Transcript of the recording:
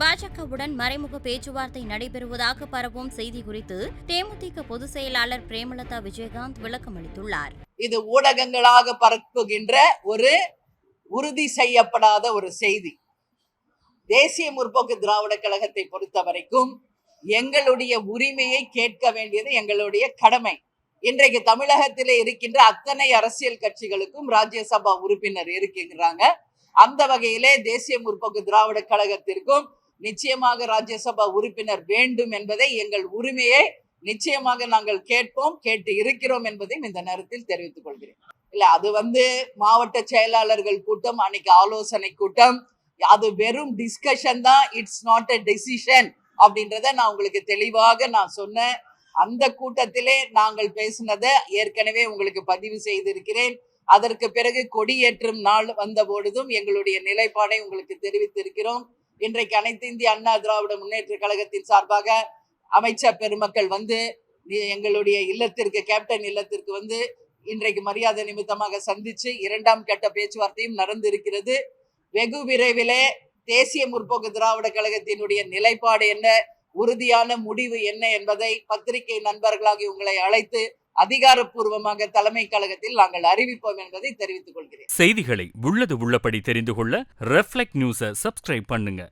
பாஜகவுடன் மறைமுக பேச்சுவார்த்தை நடைபெறுவதாக பரவும் செய்தி குறித்து தேமுதிக பொதுச் செயலாளர் பிரேமலதா விஜயகாந்த் விளக்கம் அளித்துள்ளார். இது ஊடகங்களாக பரப்புகின்ற ஒரு உறுதி செய்யப்படாத ஒரு செய்தி. தேசிய முற்போக்கு திராவிட கழகத்தை பொறுத்த வரைக்கும் எங்களுடைய உரிமையை கேட்க வேண்டியது எங்களுடைய கடமை. இன்றைக்கு தமிழகத்திலே இருக்கின்ற அத்தனை அரசியல் கட்சிகளுக்கும் ராஜ்யசபா உறுப்பினர் இருக்கின்றாங்க. அந்த வகையிலே தேசிய முற்போக்கு திராவிட கழகத்திற்கும் நிச்சயமாக ராஜ்யசபா உறுப்பினர் வேண்டும் என்பதை எங்கள் உரிமையை நிச்சயமாக நாங்கள் கேட்போம் கேட்டு இருக்கிறோம் என்பதையும் இந்த நேரத்தில் தெரிவித்துக் கொள்கிறேன். இல்ல அது வந்து மாவட்ட செயலாளர்கள் கூட்டம் அன்னைக்கு ஆலோசனை கூட்டம். அது வெறும் டிஸ்கஷன் தான். இட்ஸ் நாட் அ டெசிஷன் அப்படின்றத நான் உங்களுக்கு தெளிவாக நான் சொன்னேன். அந்த கூட்டத்திலே நாங்கள் பேசினதை ஏற்கனவே உங்களுக்கு பதிவு செய்திருக்கிறேன். அதற்கு பிறகு கொடியேற்றும் நாள் வந்த பொழுதும் எங்களுடைய நிலைப்பாடை உங்களுக்கு தெரிவித்திருக்கிறோம். இன்றைக்கு அனைத்து இந்திய அண்ணா திராவிட முன்னேற்ற கழகத்தின் சார்பாக அமைச்சர் பெருமக்கள் வந்து எங்களுடைய இல்லத்திற்கு கேப்டன் இல்லத்திற்கு வந்து இன்றைக்கு மரியாதை நிமித்தமாக சந்திச்சு இரண்டாம் கட்ட பேச்சுவார்த்தையும் நடந்திருக்கிறது. வெகு விரைவிலே தேசிய முற்போக்கு திராவிட கழகத்தினுடைய நிலைப்பாடு என்ன உறுதியான முடிவு என்ன என்பதை பத்திரிகை நண்பர்களாகி உங்களை அழைத்து அதிகாரப்பூர்வமாக தலைமை கழகத்தில் நாங்கள் அறிவிப்போம் என்பதை தெரிவித்துக் கொள்கிறேன். செய்திகளை உள்ளது உள்ளபடி தெரிந்து கொள்ள ரெஃப்ளெக்ட் நியூஸை சப்ஸ்கிரைப் பண்ணுங்க.